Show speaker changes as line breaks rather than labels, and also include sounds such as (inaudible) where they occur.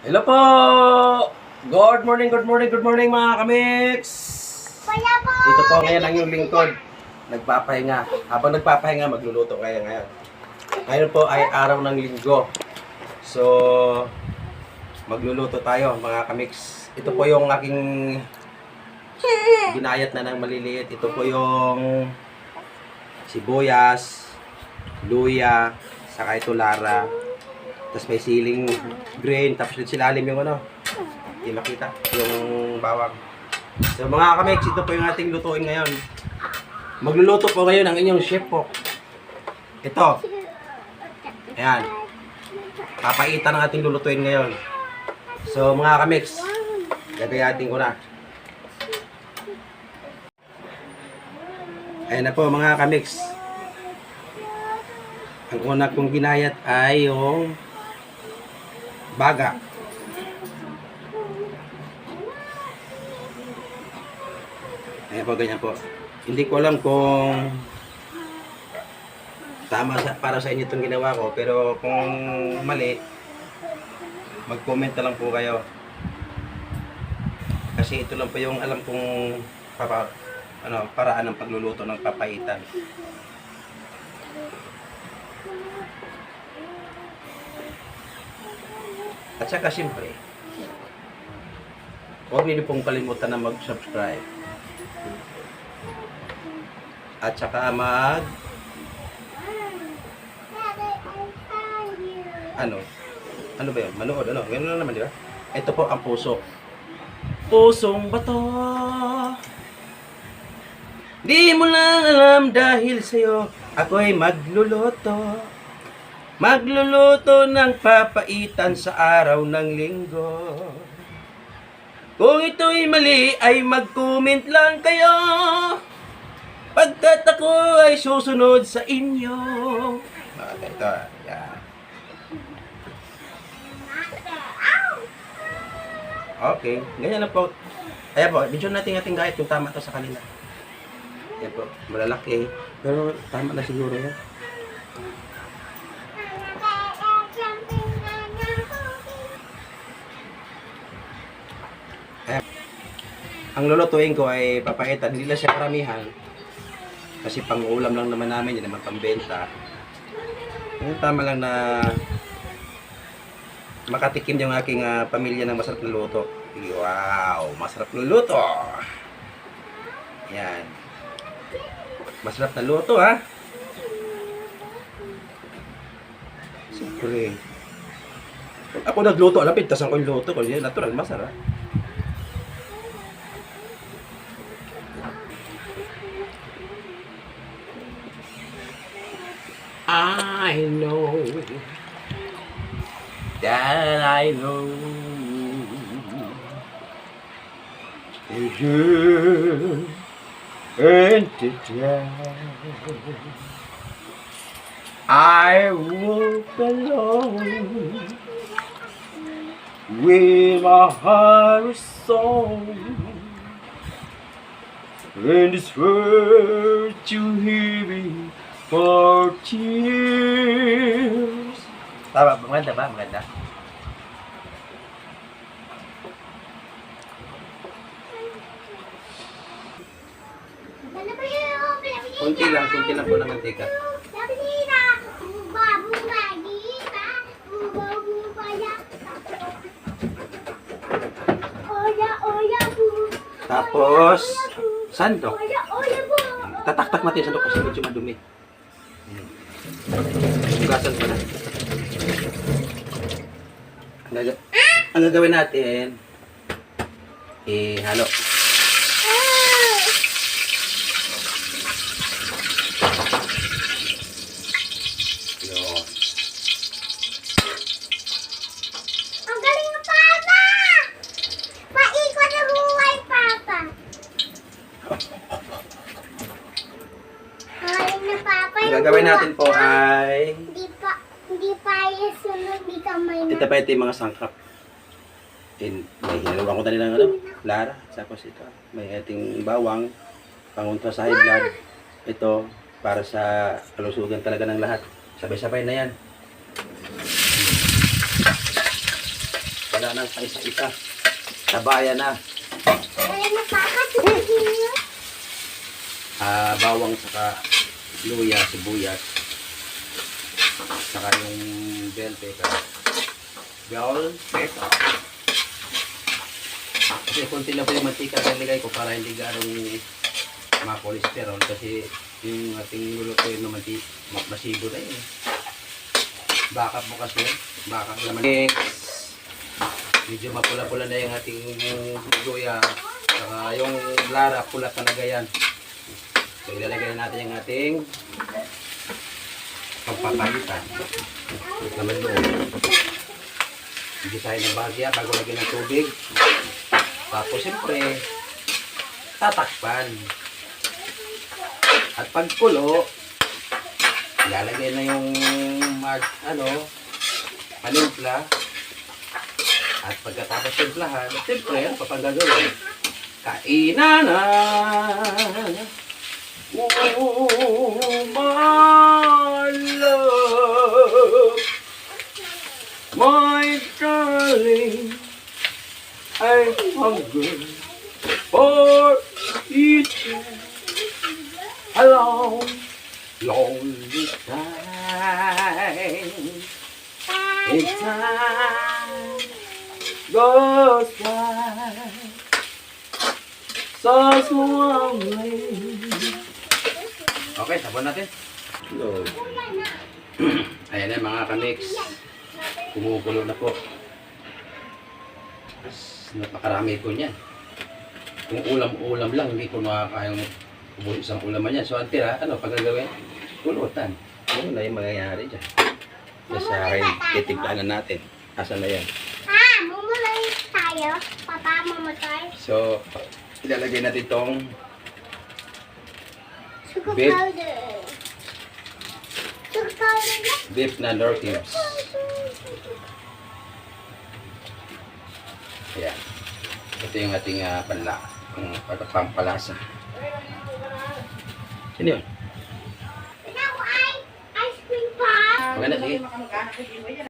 Hello po! Good morning, good morning, good morning mga kamix! Ito po ngayon ang yung lingkod. Nagpapahinga. Habang nagpapahinga, magluluto kayo ngayon. Ngayon po ay araw ng linggo. So, magluluto tayo mga kamix. Ito po yung aking ginayat na ng maliliit. Ito po yung sibuyas, luya, saka ito lara. Tapos may siling green, tapos yung silalim yung ano. Hindi makita, yung bawang. So mga kamix, ito po yung ating lutuin ngayon. Magluluto po ngayon ang inyong chef po. Ito. Ayan. Papaitan ang ating lulutuin ngayon. So mga kamix, gagayatin ko na. Ayan na po mga kamix. Ang una kong ginayat ay yung baga. Ayan po, ganyan po. Hindi ko alam kung tama sa, para sa inyo itong ginawa ko, pero kung mali, mag-comment na lang po kayo. Kasi ito lang po yung alam kong papa, ano, paraan ng pagluluto ng papaitan. At saka siyempre, huwag niyo pong kalimutan na mag-subscribe. At saka mag, ano, ano ba yun? Manood, ano? Ganun lang naman, di ba? Ito po ang puso. Pusong bato. Di mo lang alam dahil sa'yo ako'y magluluto. Magluluto ng papaitan sa araw ng linggo. Kung ito'y mali ay mag-comment lang kayo. Pagkat ako ay susunod sa inyo. Mga ganito, yan. Okay, ganyan lang po. Ayan po, medyo natin ating gayat yung tama to sa kanila. Ayan po, malalaki. Pero tama na siguro yan. Ang lulutuin ko ay papaitan, hindi lang siya karamihan. Kasi pang ulam lang naman namin, hindi naman pambenta. Yung tama lang na makatikim yung aking ah, pamilya ng masarap na luto. Wow, masarap na luto. Yan. Masarap na luto ha. Siyempre. Ako nagluto, alam, pintasan ko yung luto ko. Natural, masarap. I know. That I know. Is you and I walk alone with my heart and soul. And it's worth to hear me for tears. Tama, maganda ba? Maganda. Kunti lang, kunti lang po ng mantika. Tapos, sandok. Tataktak natin yung sandok kasi medyo madumi. Hugasan ko na. Ang, gaga- ang gagawin natin, ihalo. Yun.
Ang galing ng Papa! Paikot na buhay, Papa! Galing na Papa
Ang
yung
gagawin
buhay.
natin po ay
Hindi pa, hindi pa yung sunod, hindi kamay na.
ito pa ito yung mga sangkap. In, may hinaluan ko na ng ano, Lara. Tapos ito, may ating bawang, panguntra sa high blood. Ito, para sa kalusugan talaga ng lahat. Sabay-sabay na yan. Wala nang sa isa-isa. Sabayan na. Ah, bawang saka luya, sibuyas. Saka yung bell pepper. Bell pepper. Kasi konti lang po yung mantika nilagay ko para hindi ganong ma-cholesterol kasi yung ating lulutuin na manti ma- masigo na yun. Baka po kasi, baka naman. Medyo mapula-pula na yung ating luya. Saka yung lara, pula talaga yan. So, ilalagay na natin yung ating pagpapalitan. Naman doon. Hindi tayo ng bagya bago lagyan ng tubig. Tapos, siyempre, tatakpan. At pagkulo, ilalagay na yung mag, ano, panimpla. At pagkatapos timplahan, siyempre, ano pa pang gagawin? Kainan na! Hungry for eating a long, lonely time. In time goes by so slowly. Okay, sabon natin. Hello. (clears throat) Ayan na mga kamix. Kumukulo na po. Napakarami ko niyan. Kung ulam-ulam lang, hindi ko makakayang ubos isang ulaman yan. So, ang tira, ano, pagagawin? Kulutan. Ano na yung mangyayari dyan? Basta akin, titignan na natin. Asan na yan?
Ah, mumulay tayo. Papa, mamatay.
So, ilalagay natin itong
Sugar
Beef.
powder. Sugar powder na.
beef na nor cubes. Ayan. Ito yung ating uh, panla, ang pampalasa. Sino yun?
Now, I, ice cream pop.
Maganda, sige.